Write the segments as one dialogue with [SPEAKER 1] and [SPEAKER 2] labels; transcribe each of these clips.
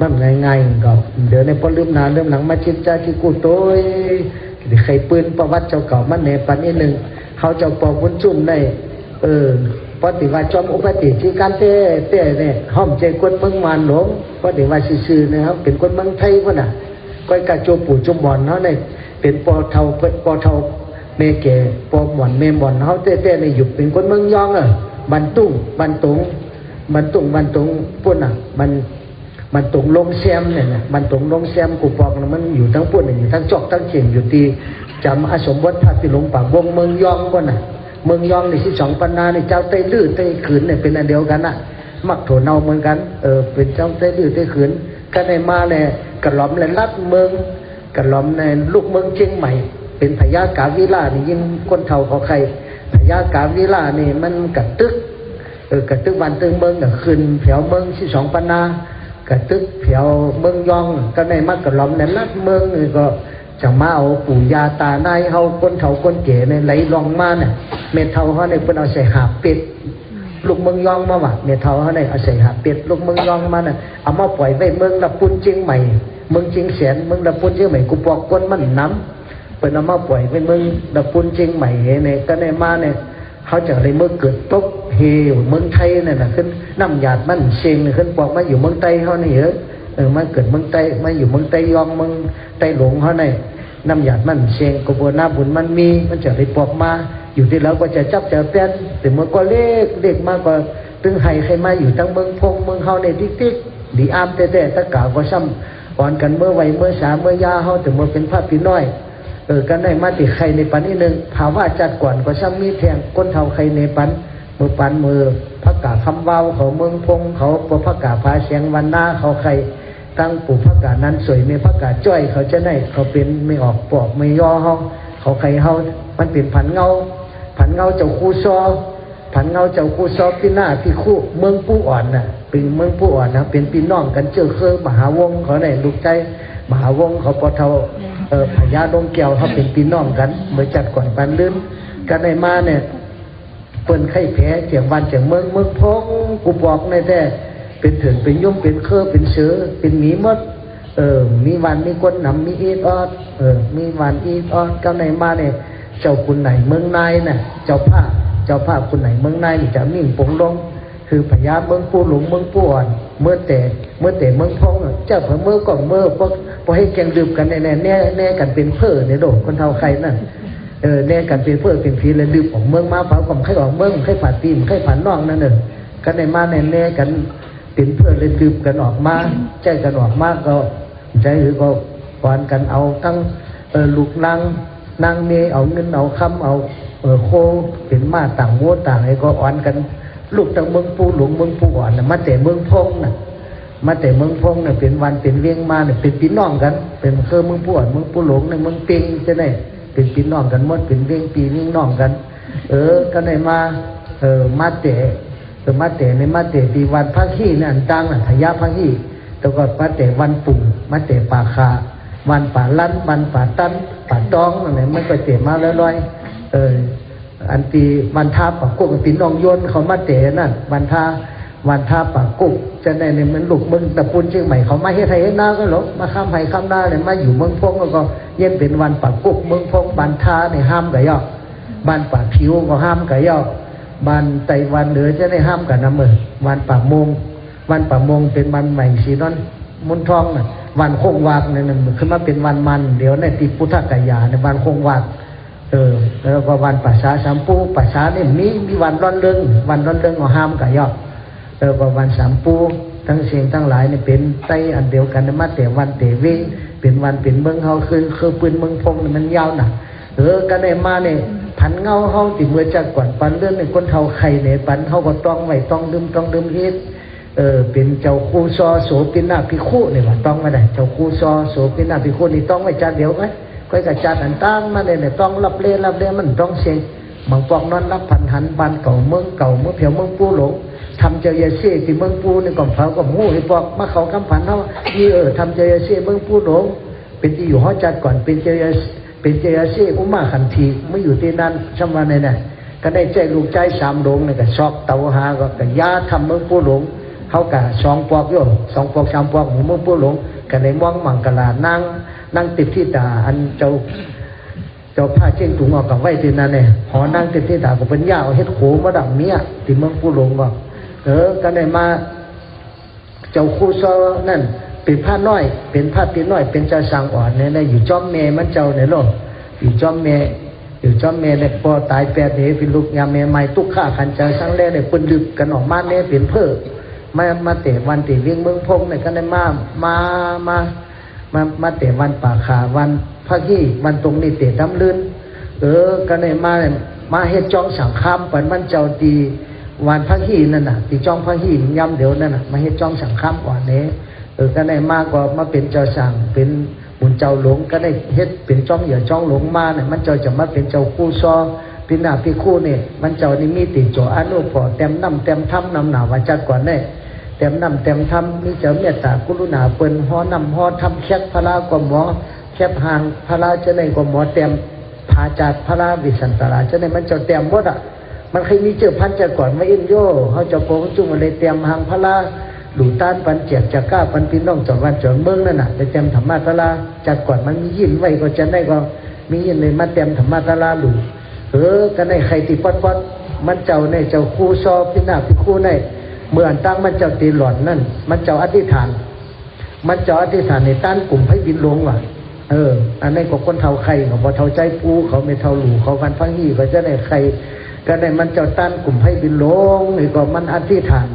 [SPEAKER 1] มันง่ายๆก็เดี๋ยวในพอลืมหนาลืมหลังมาชินจาที่กูโต้ยใครปืนประวัติเจ้าเก่ามันในปันนี้หนึ่งเขาเจ้าปอบุญจุ่มในเออปฏิวัติจอมอุปติที่การเต้เต้เนี่ยห้อมใจคนเมืองมานหลวงปฏิวัติซื่อๆนะครับเป็นคนเมืองไทยพ่นน่ะก้อยกาโจปู่จุมบอนเขาเนี่ยเป็นปอเทาปอเทาเมเกปอหมอนเมมอนเขาเต้เต้ในอยู่เป็นคนเมืองยองอะบันตุ้งบันตุงบันตุงบันตุงพุ่นน่ะ มัน มันตรงลงแซมเนี่ยนะมันตรงลงแซมกูปอกนะมันอยู่ทั้งปุ่นอยู่ทั้งจอกทั้งเขียงอยู่ที่จำอาสมวัดพรที่หลวงป่าวงเมืองยองบ่น่ะ เมืองยองในที่สองปันนาในเจ้าเต้ลื้อเต้ขืนเนี่ยเป็นอันเดียวกันน่ะ มักโถเนาเหมือนกันเออเป็นเจ้าเต้ลื้อเต้ขืนก็ในมาเนี่ยกระหล่อมในลัดเมืองกระหล่อมในลูกเมืองเชียงใหม่ เป็นพญากาวิลานี่ยิ่งคนเฒ่าเขาใครพญากาวิลานี่มันกระตึกเออกระตึกวันตึงเมืองน่ะขึ้นแถวเมืองที่สองปันนา กระตึกแถวเมืองยองก็ในมักกระหล่อมในลัดเมืองนี่ก็จะมาเอาปู่ยาตานายเฮาคนเฒ่าคนเก๋ในไหลลองมาเนี่ยเม็ดเฒ่าเฮาในเพิ่นเอาใส่หาเป็ดลูกเมืองยองมาว่ะเม็ดเฒ่าเฮาในเอาใส่หาเป็ดลูกเมืองยองมาเน่ะเอามาปล่อยไว้เมืองละปุนเชียงใหม่เมืองเชียงแสนเมืองละปุนเชียงใหม่กูปอกคนมันน้ำเพิ่นเอามาปล่อยไว้เมืองละปุนเชียงใหม่เนี่ยก็ในมาเนี่ยเขาจะอะไรเมื่อเกิดตก เฮอยู่เมืองไทยเนี่ยนะขึ้นน้ำหยาดมันเชียงขึ้นบอกมาอยู่เมืองไทยเขานี่เหรอเออมาเกิดเมืองไทยมาอยู่เมืองไทยยองเมืองไทยหลวงเขาเนี่ยน้ำหยาดมันเชียงกบวนหน้าบุญมันมีมันจะได้ปอกมา อยู่ที่แล้วก็จะจับจะแป้นแต่เมื่อก็เล็กเด็กมากกว่าตึงไห้ใครมาอยู่ทั้งเมืองพงเมืองเขาในติ๊กติ๊กดีอามแต่แต่ตะกาก็ซ้ำอ่อนกันเมื่อไวเมื่อสาเมื่อยาเขาแต่เมื่อเป็นภาพพี่น้อยเออกันได้มาติใครในปันนี่หนึ่งภาวะจัดก่อนก็ช่างมีแทงก้นเท่าใครในปัน มือปันมือพักกาคำเว้าเขาเมืองพงเขาปพักกาพาเสียงวันหน้าเขาใครตั้งปู่พักกานั้นสวยในพักกาจ้อยเขาจะได้เขาเป็นไม่ออกปอกไม่ย่อเขาเขาใครเขามันเป็นผันเงาผันเงาเจ้าคู่ซอผันเงาเจ้าคู่ซอพี่หน้าพี่คู่เมืองผู้อ่อนน่ะเป็นเมืองผู้อ่อนนะเป็นพี่น้องกันเจอเคยมหาวงเขาในลูกใจมหาวงเขาปอเทาเออพญาดงแก้วเขาเป็นพี่น้องกันเมื่อจัดก่อนปันลืมกันในมาเนี่ย เปิ้นไข้แพ้เจียงวันเจียงเมืองเมืองพงกูบอกในแท้เป็นถึงเป็นยุ่มเป็นเคือเป็นเสือเป็นหมีมดเออ มีวันมีคนนำมีอีดออดเออ มีวันอีดออดก็ในมาเนี่ยเจ้าคุณไหนเมืองนายน่ะ เจ้าภาพเจ้าภาพคุณไหนเมืองนายนี่จะมิ่งปงลง คือพญาเมืองปูหลงเมืองปูอ่อนเมื่อแต่เมื่อแต่เมืองพงอะเจ้าเผื่อเมื่อก่อนเมื่อพวกพอให้แกงดื่มกันแน่แน่แน่แน่กันเป็นเพื่อในโลกคนเท่าใครนั่น เออแน่กันเป็นเพื่อเป็นผีเลยดื่มของเมืองมาฝาของใครออกเมืองใครผ่านตีมใครผ่านน่องนั่นเองกันในมาแน่แน่กันเป็นเพื่อเลยดื่มกันออกมาใจกันออกมาก็ใจหรือก็หวานกันเอาทั้งเออลูกนางนางเนเอาเงินเอาคำเอาเออโคเป็นมาต่างโมต่างไอ้ก็อ่อนกัน ลูกจากเมืองปูหลวงเมืองปูอ่อนนะมาแต่เมืองพงน่ะมาแต่เมืองพงเนี่ยเป็นวันเป็นเวียงมาเนี่ยเป็นพี่น้องกัน เป็นเคยเมืองปูอ่อนเมืองปูหลวงในเมืองปียงจะได้ เป็นพี่น้องกันหมดเป็นเวียงปีเวียงน้องกัน เออก็ได้มา เออมาแต่เออมาแต่ในมาแต่ปีวันพระขี้นี่ยอันตังน่ะทยาพระขี้แต่ก็มาแต่วันปุ่งมาแต่ป่าคาวันป่าลั่นวันป่าตันป่าตองอะไรไม่ก็เตะมาแล้วลอยๆเอออันตีวันทาปากกุกตีน้องโยนเขามาเตะนั่นวันทา วันท่าปากกุกจะในในเหมือนลูกเมืองตะปุนเชียงใหม่เขามาเฮ็ดไทยเฮ็ดนาก็หรอกมาข้ามไห้ข้ามนาเนี่ยมาอยู่เมืองพงแล้วก็เย็นเป็นวันปากกุกเมืองพงบันท่าเนี่ยห้ามกะยอกบ้านปากผิวก็ห้ามกะยอกบ้านไต้วันเหนือจะได้ห้ามกับน้ำมือวันปากมงวันปากมงเป็นวันใหม่สีนอนมุนทองน่ะวันคงวากเนี่ยมันขึ้นมาเป็นวันมัน เดี๋ยวในติพุทธกายาในวันคงวากเออแล้วก็วันปัสสาสามปูปัสสาเนี่ยมีมีวันร้อนเริงวันร้อนเริงก็ห้ามกับยอด แล้วก็วันสามปูทั้งเสียงทั้งหลายเนี่ยเป็นไตอันเดียวกันนะมาแต่วันเตวิงเป็นวันเป็นเมืองเฮาคือคือปืนเมืองพงมันยาวหนักเออกันได้มาเนี่ยผันเงาเฮาติเมื่อจากก่อนปันเรื่องในคนเฮาไข่เนี่ยปันเฮาก็ต้องไว้ต้องดื่มต้องดื่มเฮ็ดเออเป็นเจ้าคู่ซอโสปินาภิกขุเนี่ยว่าต้องไม่ได้เจ้าคู่ซอโสปินาภิกขุนี่ต้องไว้จานเดียวไหมก็กระจัดอันตั้งมาเลยเนี่ยต้องรับเล่รับเล่มันต้องเสียงบางปองนั้นรับพันหันบานเก่าเมืองเก่าเมืองเผียวเมืองปูหลง ทำเจริญเสียที่เมืองปูในกล่อมเขากับหูไอ้ปอกมาเขากำพันเขานี่เออทำเจริญเสียเมืองปูหลงเป็นที่อยู่ห้อจัดก่อนเป็นเจริญเป็นเจริญเสียอุมาขันทีไม่อยู่ที่นั่นช่ำวันเนี่ยก็ได้ใจลูกใจสามหลงเนี่ยก็ชอบเตาหาก็กยาทำเมืองปูหลงเขากะสองปอกโยสองปอกสามปอกหมูมือผู้หลงกันในมองมังกลานั่งนั่งติดที่ตาอันเจ้าเจ้าผ้าเช่งถุงออกกับไว้ที่นั่นเนี่ยหอนั่งติดที่ตาก็เป็นยาเฮ็ดโขมาดังเนี้ยที่เมืองผู้หลงบอก เออก็ได้มา เจ้าคู่ซอนั่นเป็นผ้าน้อย เป็นผ้าตีน้อย เป็นเจ้าสางอ่อนเนี่ยนะอยู่จอมเมมันเจ้าเนี่ยโลกอยู่จอมเมอยู่จอมเมเนี่ยพอตายแปดเหเป็นลูกยาเมใหม่ตุกข้าขันเจ้าสังแรเนี่ยปืนดึกกันออกมาเนี่ยเป็นเพื่อมามาเตะวันเตะเวียงเมืองพงเนี่ยก็ได้มามามามามาเตะวันป่าขาวันพระยี่วันตรงนี้เตะดำลื่นเออก็ได้มาเนี่ยมาเฮ็ดจองสังคามปันมันเจ้าตี วันพระหีนั่นน่ะที่จ้องพระหีย่ำเดี๋ยวนั่นน่ะมาให้จ้องสังฆามก่อนนี้เออก็ได้มากกว่ามาเป็นเจ้าสั่งเป็นบุญเจ้าหลวงก็ได้เฮ็ดเป็นจ้องเหยื่อจ้องหลวงมาเนี่ยมันเจ้าจะมาเป็นเจ้าคู่ซอพี่นาพี่คู่เนี่ยมันเจ้านี่มีติโจอนุพอเต็มน้ำเต็มถ้ำน้ำหนาวาจัดก่อนได้เต็มน้ำเต็มถ้ำมีเจ้าเมตตากรุณาเปิ้นห่อน้ำห่อทำแคบพระลากว่าหมอแคบหางพระลาจะได้กว่าหมอเต็มพาจากพระลาวิสันตราจะได้มันเจ้าเต็มหมดอะ มันเคยมีเจอพันจะก่อนมาอินโยเขาจะโปงจุ่มมาเลยเตรียมหางพระลาหลูต้านปันเจียกจะกล้าปันพี่น้องจอดวันจอดเมืองนั่นน่ะจะเตรียมธรรมะตะลาจากก่อนมันมียินไว้ก็จะได้ก็มียินเลยมาเตรียมธรรมะตะลาหลูเออกันในใครตีปอดปอดมันเจ้าในเจ้าคู่ซอพี่นาพี่คู่ในเมื่อนตั้งมันเจ้าตีหลอนนั่น มันเจ้าอธิษฐาน มันเจ้าอธิษฐานในต้านกลุ่มให้บินลวงว่ะเออ อันนี้ก็คนเท่าใครเขาพอเท่าใจปูเขาไม่เท่าหลูเขากันฟังหีเขาจะได้ใคร ก็ได้มันเจ้าต้านกลุ่มให้บินลงนี่ก็มันอธิษฐาน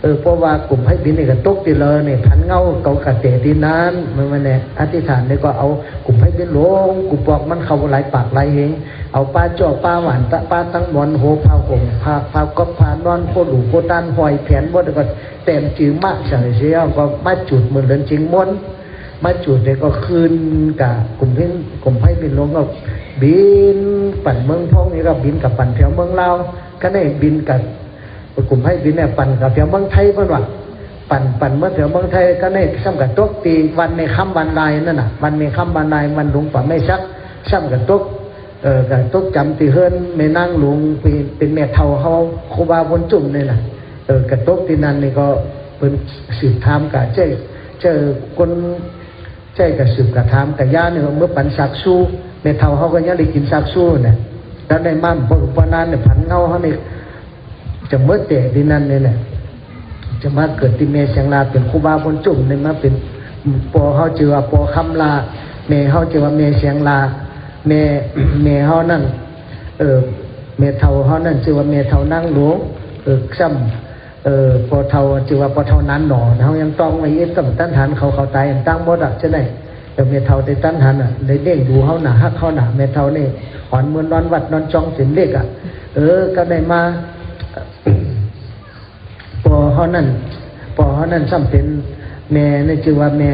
[SPEAKER 1] เออเพราะว่ากลุ่มให้บินนี่ก็ตกตีเลยเนี่ยพันเงาเกากระเตดีนั้นมันมันเนี่ยอธิษฐานนี่ก็เอากลุ่มให้บินลงกลุ่มบอกมันเข้าหลายปากหลายเหงเอาปลาจ่อปลาหวานตะปลาตั้งมอนโหพาหงพาพาก็พานอนโคหลูโคตันหอยแผนบดก็เต็มจือมากเฉยเสียก็มาจุดเหมือนเดินจริงมน มาจุดเนี่ยก็คืนกับกลุ่มเพ่งกลุ่มไพ่บินลงก็บินปั่นเมืองพองนี่ก็บินกับปั่นแถวเมืองลาวก็ได้บินกับกลุ่มไพ่บินเนี่ยปั่นกับแถวเมืองไทยเพื่อนว่าปั่นปั่นเมื่อแถวเมืองไทยก็ได้ซ้ำกับตกตีวันในค่ำวันใดนั่นน่ะวันในค่ำวันใดวันหลงป่าไม่ซักซ้ำกับตกเออกับตกจำตีเฮิรนไม่นั่งหลวงเป็นเป็นแม่เท่าเขาครูบาบนจุ่มนี่น่ะเออกับตกที่นั่นนี่ก็เป็นสืบทามกับเจ้เจอคน ใช่กับสืบกับถามกับย่าเนี่ยเมื่อปันสักสู้ในเท่าเขาก็ยังได้กินสักสู้เนี่ยแล้วในมั่มพอพอนานเนี่ยผันเงาเขาเนี่ยจะเมื่อเตะดินั่นเนี่ยแหละจะมาเกิดที่เมเสียงลาเป็นครูบาบนจุ่มเนี่ยมาเป็นปอเขาเจือปอคำลาเมเขาเจือเมเสียงลาเมเมเขานั่นเออเมเท่าเขานั่นชื่อว่าเมเท่านั่งหลวงเออซ้ำ เออพอเท่าจือว่าพอเท่านั้นหนอเขายังต้องไว้ยึดกับตั้นหันเขาเขาตายตั้งหมดอะใช่ไหมแต่เมเท่าได้ตั้นหันอะได้เด้งดูเขาหนาฮักเขาหนาเมเท่านี่หอนเมือนนอนวัดนอนจองสินเล็กอะ เออ ก็ได้มาพอเขานั่นพอเขานั่นซ้ำเป็นแม่ในชื่อว่าแม่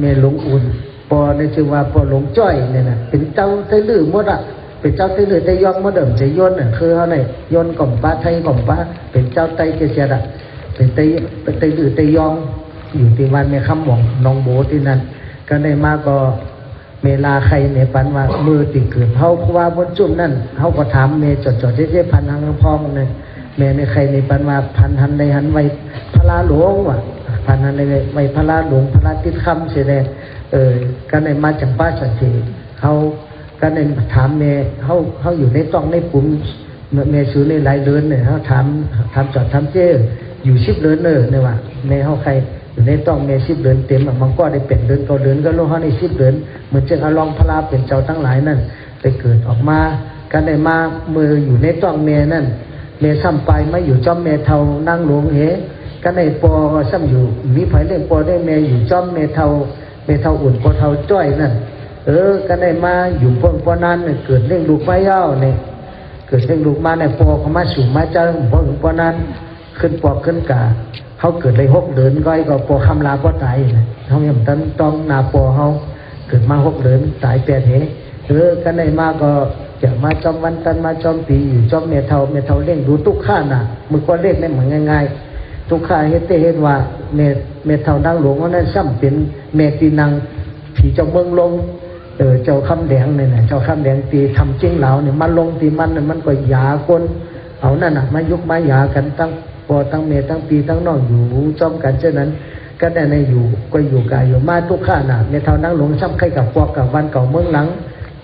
[SPEAKER 1] แม่หลงอุ่น พอในชื่อว่าพอหลงจ้อยเนี่ยนะเป็นเจ้าไทลือมดอะ เป็นเจ้าไทลือไตยองมาเดิมจะย่นอะคือเขาเนี่ยย่นกล่อมป้าไทยกล่อมป้าเป็นเจ้าไตเกษียดอะเป็นไตเป็นไตดือไตยองอยู่ที่วันในคำหมองนองโบที่นั่นก็ได้มาก็เมลาใครในปันว่ามือติดเกิดเขาว่าบนจุ่มนั่นเขาก็ถามเมจดจดเจ๊พันหังพองเลยเมในใครในปันว่าพันหันในหันไว้พระลาหลวงว่ะพันหันในไว้พระลาหลวงพระลาติดคำเสียแดงเออก็ได้มาจากป้าสันติเขา ก็ได้ถามเมเขาเขาอยู่ในต้องในปุ่มเมซื้อในหลายเดือนเนี่ยเขาทำทำจอดทำเจ้อยู่ชิบเดือนเนอเนี่ยว่าในเขาใครอยู่ในต้องเมชิบเดือนเต็มอะมันก็ได้เป็นเดือนก็เดือนก็รู้เขาในชิบเดือนเหมือนเจ้าอลองพระลาเป็นเจ้าทั้งหลายนั่นไปเกิดออกมาการได้มามืออยู่ในต้องเมนั่นเมซ้ำไปไมาอยู่จอมเมเทานั่งหลวงเหก็ในปอซ้ำอยู่มีไผเล่นปอได้เมอยู่จอมเมเทาเมเทาอุ่นปอเทาจ้อยนั่น เออก็ได้มาอยู่ปนปอนั้นเนี่ยเกิดเรื่องลูกไม้เย้าเนี่ยเกิดเรื่องลูกมาในปอเขามาสูงมาเจ้าพอถึงปอนั้นขึ้นปอกขึ้นกาเขาเกิดเลยหกเดือนก็ไอ้ก็ปอคำลาปอตายนะเขาอย่างตันต้องนาปอเขาเกิดมาหกเดือนตายแปดเหเออกันในมาก็จะมาจอมวันตันมาจอมปีอยู่จอมเมเทาเมเทาเล่งดูทุกข้าน่ะมือก็เล่งได้เหมือนง่ายๆทุกข้าเฮ็ดเตเฮ็ดว่าเมเมเทาดังหลวงว่านั่นซ้ำเป็นเมตีนังผีจ้าเมืองลง เออเจ้าคำแดงเนี่ยนะเจ้าคำแดงตีทำจริงเหลาเนี่ยมันลงตีมันเนี่ยมันก็หยาคนเอานั่นน่ะมายุกมาหยากันตั้งปพอทั้งเมทั้งปีทั้งน้องอยู่จอมกันเช่นนั้น ก็ได้ในอยู่ก็อยู่กายอยู่มาทุกข้าหนาเมเท่านั่งหลงซ้ำใครกับพวกกับวันเก่าเมืองหลัง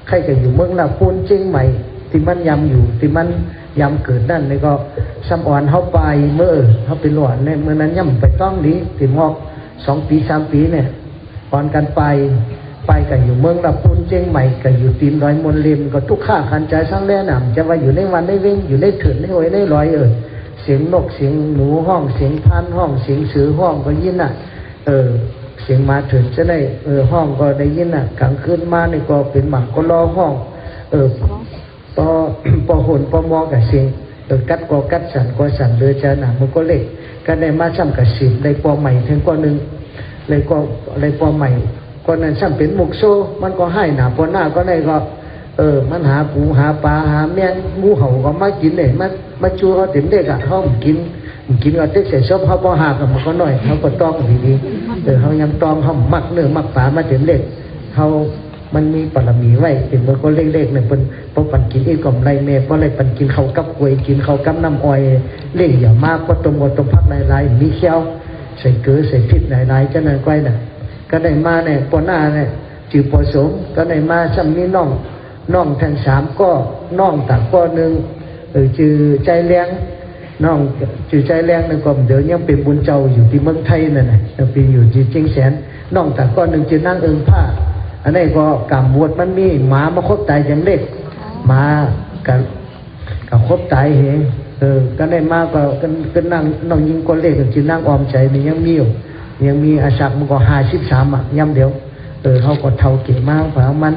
[SPEAKER 1] ใครกับอยู่เมืองหละพูนเจียงใหม่ที่มันยำอยู่ที่มันยำเกิดนั่นนี่ก็ซ้ำอ่อนเขาไปเมื่อเขาเป็นหลวนเนี่ยเมื่อนั้นย่ำไปต้องดีถึงงอกสองปีสามปีเนี่ยอ่อนกันไป ไปกันอยู่เมืองละพูนเจียงใหม่กันอยู่ตีนร้อยมนเลมก็ทุกข้าขันใจสร้างแน่นำจะว่าอยู่ในวันในเว้งอยู่ในถืนในหวยในร้อยเออเสียงนกเสียงหนูห้องเสียงพันห้องเสียงเสือห้องก็ยินอะ เออ เสียงมาถึงจะได้เออห้องก็ได้ยินอะกลางคืนมานี่ก็เป็นหมักก็รอห้อง เออปอปอหนปอมอกับเสียงเออกัดก็กัดสันก็สันเดือจาหนามันก็เล็กก็ได้มาซ้ำกับสิบได้ปอใหม่ถึงก็หนึ่งเลยก็เลยปอใหม่ ก็นั้นซ้ำเป็นหมกโซมันก็ให้หนาปอหน้าก็ได้ก็เออ มันหาปูหาปลาหาแมงงูเห่าก็มากินเลยมันมาชูเขาเต็มเด็กอะเขากินกินก็เต็กใส่ซบเขาพอหากับมันก็หน่อยเขาก็ต้องดีๆเออเขายังต้องเขามักเนื้อมักปลามาเต็มเด็กเขามันมีปรมีไว้เป็นมันก็เล็กๆเนี่ยเป็นพอปันกินอีกกล่อมไรเมเพราะอะไรปันกินเขากับกล้วยกินเขากับน้ำอ้อยเล่งอย่ามากก็ต้มก็ต้มพักหลายๆมีเขี้ยวใส่เกลือใส่พริกหลายๆจะนั่นก้อยน่ะ ก็ได้มาเนี่ยปอหน้าเนี่ยจือปอสมก็ได้มาซ้ำนี้น้องน้องทั้งสามก็น้องต่างก็หนึ่งเออจือใจแรงน้องจือใจแรงนั่นก็เดี๋ยวยังเป็นบุญเจ้าอยู่ที่เมืองไทยนั่นน่ะยังเป็นอยู่ที่เจียงแสนน้องต่างก็หนึ่งจือนั่งเอิงผ้า อันนี้ก็กำบวชมันมีหมามาคบตายอย่างเล็กหมากับกับคบตายเหงเออก็ได้มาก็ก็ก็นั่งน้องยิงคนเล็กก็จีนั่งออมใจนี่ยังมีอยู่ ยังมีอาศักมันก็ห้าสิบสามย่ำเดียว เออเขาก็เท่าเก่งมากเพรามัน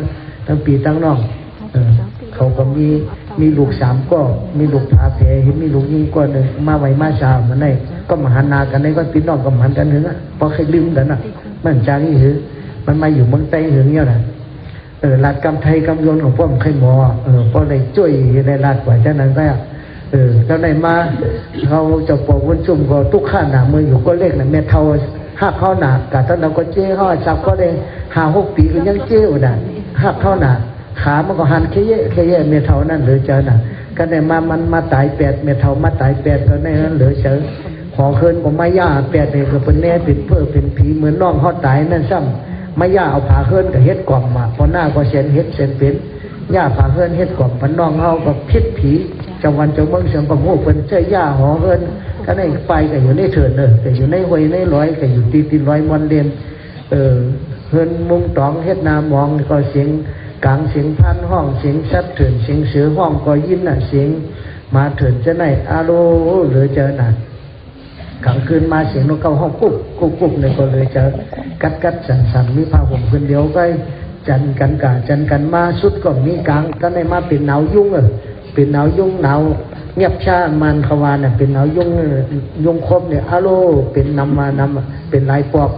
[SPEAKER 1] ทั้งปีทั้งน้องเออเขาก็มีมีลูกสามก็มีลูกผาแผลเห็นมีลูกยิงก็หนึ่งมาไว้มาสาวมันได้ก็มาหันนากันได้ก็พี่น้องก็มาหันกันถึงอะพอเคยลืมกันอะ มันจางอีหือ มันมาอยู่เมืองไต้ถึงเนี่ยนะเออรัดกำไทยกำยนของพวกมันเคยหมอเออพอได้ช่วยได้รัดกว่าเจ้านั้นก็เออแล้วได้มาเขาจะปอกวนจุ่มก็ทุกข้าหนามืออยู่ก็เล็กนะแม่เท่า ห้าเข้าหนากกะตอนเราก็เจ้เขาจับก็ได้หาหกปีก็ยังเจ้อยู่น่ะห้าเข้าหนาขามันก็หันเคยเคยเมเท่านั้นเหลือเจอน่ะก็ได้มามันมาตายแปดเมเท่ามาตายแปดก็ได้นั้นเหลือเจอขอเคินก็มาย่าแปดเลยก็เป็นแน่เป็นเพื่อเป็นผีเหมือนน้องเขาตายนั่นซ้ำไม่ย่าเอาผาเฮินกับเฮ็ดกล่อมมาพอหน้าก็เสียนเฮ็ดเสียนเป็นย่าผาเฮินเฮ็ดกล่อมพันน้องเฮาก็พิษผี จังวันจังเบิ่งเสียงประโมกเพิ่นเจ้าย่าหอเฮิรนก็ในไฟก็อยู่ในเถินเด้อก็อยู่ในห้วยในร้อยก็อยู่ตีตีร้อยมอนเรียนเออเฮิรนมุงตองเฮ็ดนามองก็เสียงกลางเสียงพันห้องเสียงชัดเถินเสียงเสือห้องก็ยินน่ะเสียงมาเถินจะไหนอาโลหรือเจอน่ะกลางคืนมาเสียงนกเขาห้องกุ๊กกุ๊กกุ๊กเนี่ยก็เลยจะกัดกัดสั่นสั่นมีผ้าห่มคนเดียวก็จันกันกาจันกันมาสุดก็มีกลางก็ได้มาเป็นหนาวยุ่งเออ เป็นหนาวยุ่งหนาวเงียบชามันขวานเนี่ยเป็นหนาวยุ่งยุ่งครบเนี่ยอโลเป็นนำมานำเป็นลายปอก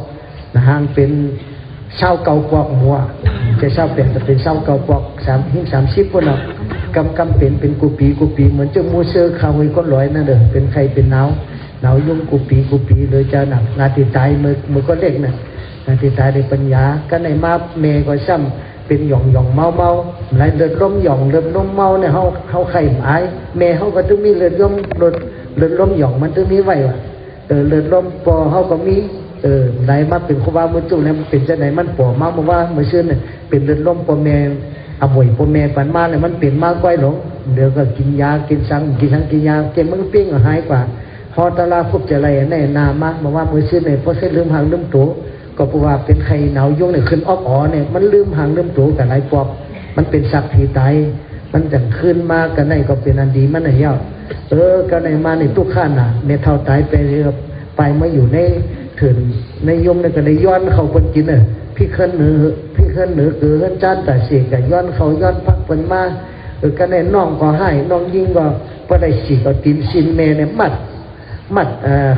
[SPEAKER 1] นะฮะเป็นเศร้าเก่าปอกหัวจะเศร้าเปลี่ยนจะเป็นเศร้าเก่าปอกสามหิ้งสามสิบคนเนาะกำกำเป็นเป็นกูปีกูปีเหมือนเจ้ามูเซอร์คาวิก็ลอยนั่นเด้อเป็นใครเป็นหนาวหนาวยุ่งกูปีกูปีเลยจะหนักงาทีตายมือมือก็เล็กนะงานที่ตายในปัญญาก็ในมาเมก็ซ้ำ เป็นหย่องหย่องเมาเมาไหลเลือดล้มหย่องเลือดล้มเมาเนี่ยเขาเขาไข่หมายเมเขาก็ต้องมีเลือดล้มเลือดเลือดล้มหย่องมันต้องมีไว้ว่ะเออเลือดล้มปอเขาก็มีเออไหนมาเป็นครูบามือจุเนี่ยเป็นจะไหนมันปอมาเมื่อว่าเมื่อชื่นเนี่ยเป็นเลือดล้มปอเมอาบ่อยปอเมปันมาเนี่ยมันเป็นมากกว่าหลงเดี๋ยวก็กินยากินสังกินสังกินยาเก็บมันเปี้งหายกว่าพอตลาพุบจะอะไรแน่นามาบอกว่ามือซื้อเนี่ยเพราะเส้นลืมหางลืมตัว ก็เพราะว่าเป็นใครหนาวยุ่งเนี่ยขึ้นอออ๋อเนี่ยมันลืมหางลืมตัวกับไรปอบ มันเป็นสักผีตายมันจังขึ้นมากันในก็เป็นอันดีมันน่ะเหี้ยเออกันในมาในทุกขั้นน่ะเมเท่าตายไปเรือไปมาอยู่ในถึงในยมเนี่ยก็ได้ย้อนเขาคนกินเน่ะพี่ขึ้นเหนือพี่ขึ้นเหนือเกินจานแต่เสียกับย้อนเขาย้อนพักคนมาเออกันในน้องก็ให้น้องยิงก็ก็ได้สีก็ตินสินเมเนี่ยมัด มัด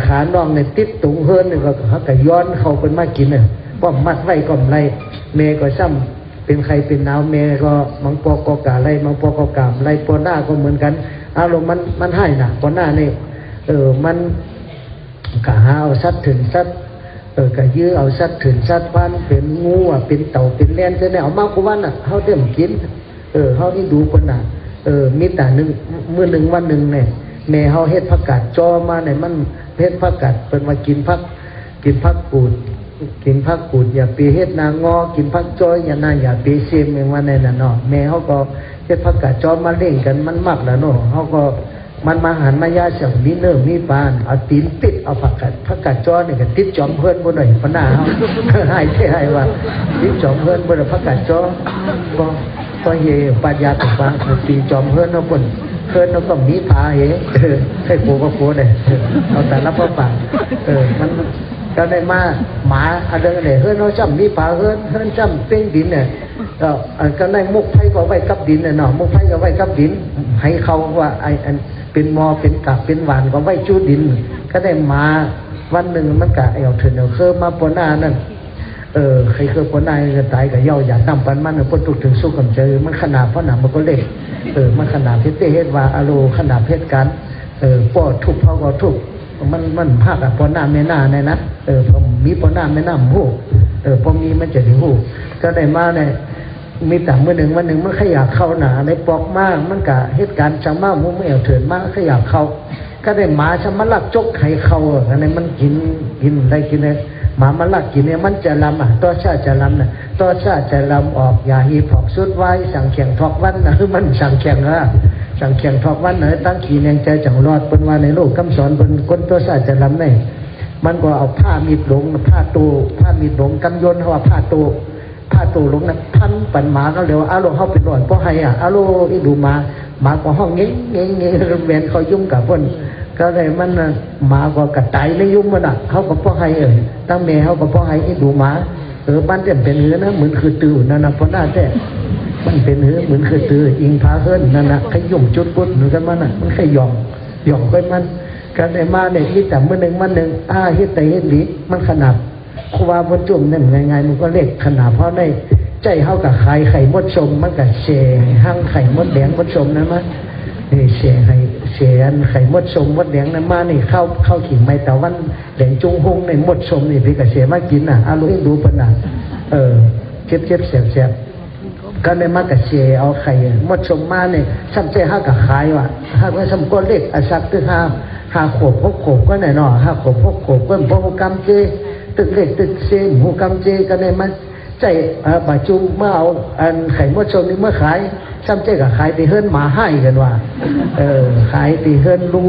[SPEAKER 1] ขาน้องเนี่ยติดตุงเฮินนี่ก็เขาก็ย้อนเขาเป็นมากินเนี่ยป้อมมัดไว้ก่อมไรเมก็ซ้ำเป็นใครเป็นหนาวเมก็มังปอกกาไรมังปอกกามไรปอหน้าก็เหมือนกันอารมณ์มันมันให้นักปอหน้านี่เออมันกะหาเอาสัตว์ถึงสัตว์เออกะยื้อเอาสัตว์ถึงสัตว์พันเป็นงูอะเป็นเต่าเป็นแลนจะเนี่ยเอามากกว่าน่ะเขาเต็มกิน เออเขาที่ดูคนน่ะเออมีแต่หนึ่งเมื่อหนึ่งวันหนึ่งเนี่ย แม่เฮาเฮ็ดผักกาดจอมาเนี่ยมันเฮ็ดผักกาดเพิ่นมากินผักกินผักกูดกินผักกูดอย่าไปเฮ็ดนางอ กินผักจ้อยอย่านาอย่าไปเซียมอย่างว่านั่นน่ะเนาะแม่เฮาก็เฮ็ดผักกาดจอมาเล่นกันมันมักแล้วเนาะเฮาก็มันมาหันมายาเสียงมีเนิ่มมีปานเอาตีนติดเอาผักกาดผักกาดจ้อนี่ก็ติดจอมเพิ่อนบ่หน่อยปะหน้าเฮาห้เท่ให้ว่าติดจอมเพิ่อนบ่ผักกาดจ้อบ่ก็เฮปัญญาตปางตีจอมเพิ่อนเนาะเพิ่น เพิ่นเนาะก็มีผาเฮเออให้โกก็โกได้เออเอาแต่ละพระปางเออมันก็ได้มาหมาอะไรเนี่ยเฮ้ยเราจำมีป่าเฮ้ยเฮ้ยจำเป็นดินเนี่ยก็อันก็ได้มุกไผ่ก็ไว้กับดินเนี่ยเนาะมุกไผ่ก็ไว้กับดิน ให้เขาว่าไออันเป็นมอเป็นกับเป็นหวานก็ไว้จูดิน ก็ได้มาวันหนึ่งมันกะเอาเถินเอาเคอมาปนหน้านั่น เออใครเคยปนหน้าก็ตายก็เย่าอยากนำปันมันเออพอตุกถึงสู้กับเจอมันขนาดเพราะหนามันก็เล็กเออมันขนาดเพชรเฮ็ดว่าอโลขนาดเพชรกันเออปอทุกเขาก็ทุกมันมันภาคอะปอหน้าแม่หน้าเนี่ยนะเออพอมีปอหน้าแม่หน้าหูเออพอมีมันจะถึงหูก็ได้มาเนี่ยมีแต่เมื่อหนึ่งวันหนึ่งมันขยับเข้าหนาในปอกมากมันกะเหตุการณ์จังมากมุ้งไม่เอาเถินมากขยับเข้าก็ได้หมาชะมันลักจกไข่เข้าอะอันนี้มันกินกินได้กินเลย หมามันลักกินเนี่ยมันจะลำอะตัวชาจะลำน่ะตัวชาจะลำออกอยาฮีผอกสุดไว้สั่งแข่งทอกวันนะมันสั่งแข่งอะสั่งแข่งทอกวันเนอะตั้งขีแนงใจจังรอดเป็นว่าในโลกคำสอนเป็นคนตัวชาจะลำเนี่ยมันก็เอาผ้ามีดหลงผ้าตูผ้ามีดหลงกำยนเขาว่าผ้าตูผ้าตูหลงนะพันปันหมาก็เรียว่าอาโลเขาเป็นหลอนเพราะให้อะอาโลอีดูหมาหมาก็ห้องเงี้ยเงี้ยเงี้ยเวียนเขายุ่งกับเพิ่น ก็เลยมันนะหมาก็กระต่ายในยุ่งมันอะเขาก็เพราะให้เอ่ยตั้งแม่เขาก็เพราะให้อีดูหมาเออบ้านเต็มเป็นเหือนะเหมือนคือตื่นนั่นนะเพราะหน้าแต่มันเป็นเหือเหมือนคือตื่นอิงพาเฮิรนนั่นนะขยุ่มจุดปุดเหมือนกันมันอะมันขยองหยองไปมันก็ได้มาเนี่ยที่แต่เมื่อหนึ่งมันหนึ่งอ้าเฮ็ดแต่เฮ็ดดีมันขนาดครูบาบนจุ่มนั่นไงๆมันก็เล็กขนาดเพราะในใจเฮากับไข่ไข่มดชมมันกับเชห้างไข่มดแดงมดชมนะมั้ยนี่เชไข่ เชอันไข่มดชมมดแดงนั้นมานี่เข้าเข้าขิงไม่แต่วันแดงจุงหงในมดชมนี่พี่กับเชมากินน่ะอารู้ให้ดูปน่ะเออเจ็บเจ็บเสียบเสียบๆก็เลยมากับเชเอาไข่มดชมมาเนี่ยช่ำเจ้ห้ากับขายว่ะห้าก็ช่ำก้นเล็กอาซักตึกห้าห้าขวบหกขวบก็ไหนเนาะห้าขวบหกขวบก็พวกกำเจตึกเล็กตึกเซมหูกำเจกันในมัน ใจเอ่าจุงเมื่อเอาอันไข่มดชนนี่เมื่อขายซ้ำเจกับขายตีเฮิรนหมาให้กันว่า เออ ขายตีเฮิรนลุง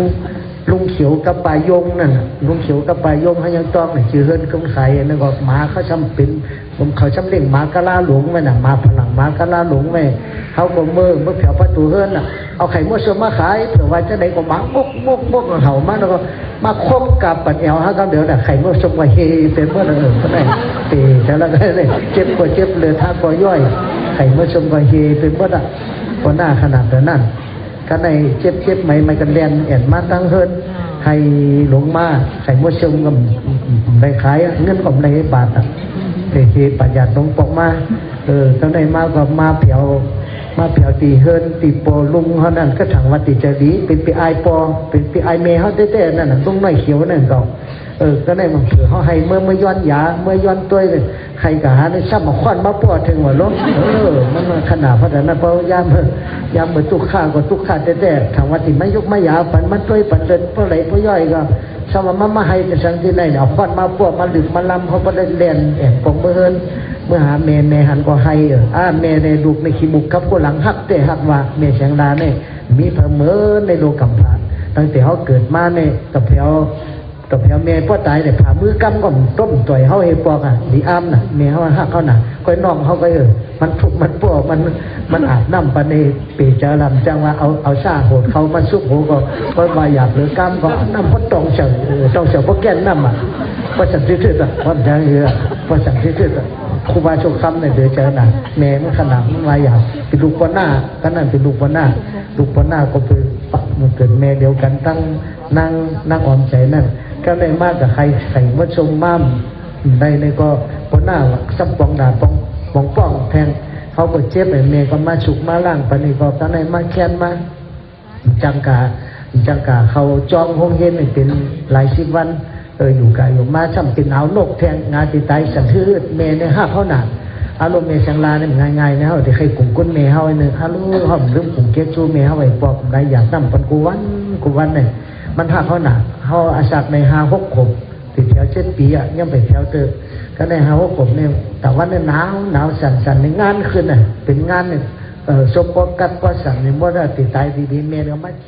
[SPEAKER 1] ลุงเขียวกับปลายงนั่นลุงเขียวกับปลายงให้ยังต้องเนี่ยชื่อเฮิรนก็ขายนั่นก็หมาเขาชำเป็นผมเขาชำเลี้ยงหมากะลาหลวงไว้น่ะหมาพลังหมากะลาหลวงไว้เขาก็เมื่อเมื่อแถวประตูเฮิรนน่ะเอาไข่มดชมมาขายเผื่อว่าจะไหนก็หมามกมกมกเห่ามาแล้วก็มาคบกับปัญญาฮะก็เดี๋ยวน่ะไข่มื่อชมว่าเฮเป็นเมื่อเออก็ได้ตีแต่ละก็ได้เจ็บก็เจ็บเลยท่าก็ย่อยไข่มื่อชมว่าเฮเป็นเมื่อน่ะก็หน้าขนาดนั้น ก็ในเจ็บเจ็บไหมไม่กันเรียนแอนมาตั้งเฮิรนให้หลงมาไข่เมื่อชมก็ได้ขายเงินก็ได้บาทอะเฮปัญญาตรงปกมาเออก็ได้มาก็มาเผียวมาเผียวตีเฮิรนตีโปลุงเขานั่นก็ถังวัดติจดีเป็นปีไอปอเป็นปีไอเมเขาเต้ๆนั่นน่ะลุงน้อยเขียวนั่นก็ เออก็ได้มาเผื่อเขาให้เมื่อเมื่อย้อนยาเมื่อย้อนตัวเลยใครกะหาในซ้ำมาควันมาปอดถึงหัวล้มเออมันขนาดพระฉะนั้นเพราะยามเออยามเมื่อตุกข้าก็ตุกข้าเต้ๆถังวัดติไม่ยกไม่ยาปันมันตัวปันเดินเพราะไหลเพราะย่อยก็สมมามาให้จะสังที่ไหนเล่เอาควันมาปวดมาหลึกมาลำเขาก็ได้เรียนแอบปอเบิ่นเมื่อหาเมเมหันก็ให้เอออ่าเมในลูกในขี้มุกกับก็หลังหักแต่หักว่าเมเสียงดาเนี่ยมีเผเมอในโลกกำพร้าตั้งแต่เขาเกิดมาเนี่ยกับแถว กับแถวเมพ่อตายเนี่ยผ่ามือกำก็ต้มต่อยเขาเฮปอกอะดีอ้ามน่ะเมเขาหักเขาน่ะก้อยน้องเขาก็เออมันทุกมันปวกมันมันอาบน้ำปนในปีเจริญจังว่าเอาเอาซาโหดเขามันซุกหูก็ก็มาอยากหรือกำก็น้ำพ่อตองเฉิงเออตองเฉิงพ่อแก่นน้ำอะพ่อสันติสุดอะพ่อจังเออพ่อสันติสุดอะครูบาโชคคำเนี่ยเดือเจอหน่ะแม่มันขนาดมันมาอย่างเป็นลูกปนหน้าก็นั่นเป็นลูกปนหน้าลูกปนหน้าก็เป็นปักมันเกิดแม่เดียวกันตั้งนั่งนั่งออมใจนั่น ก็ได้มากกับใครใส่วัดชมม่มในในก็ปนหน้าซับปองดาปองปองป้องแทงเขาก็เจ็บไอ้แม่ก็มาฉุกมาล่างปนีก็ตอนไหนมาแค้นมาจังกาจังกาเขาจองห้องเย็นเป็นหลายสิบวันเอออยู่กายอยู่มาช่ำเป็นเอานกแทงงานติดไตสันทืดเมยในห้าเขาหนาอารมณ์เมสังลาเนี่ยมันง่ายๆนะเฮาที่ใครกลุ่มก้นเมยเฮาไอ้หนึงฮัลโหลเฮาลืมกลุ่มเกียจูเมยเฮาไอ้ปอบได้อยากนำปันกูวันกูวันเนี่ย มันหาเขาหนักเขาอาศักในฮาหกขบติดแถวเจ็ดปีอะยังไปแถวเตอก็ในฮาหกขบเนี่ยแต่ว่าเนี่ยหนาวหนาวสั่นๆในงานขึ้นอะเป็นงานเนี่ยเออสปอกัดก็สั่นเนี่ยบ่ได้ติดตายดีดีเมก็มาเจ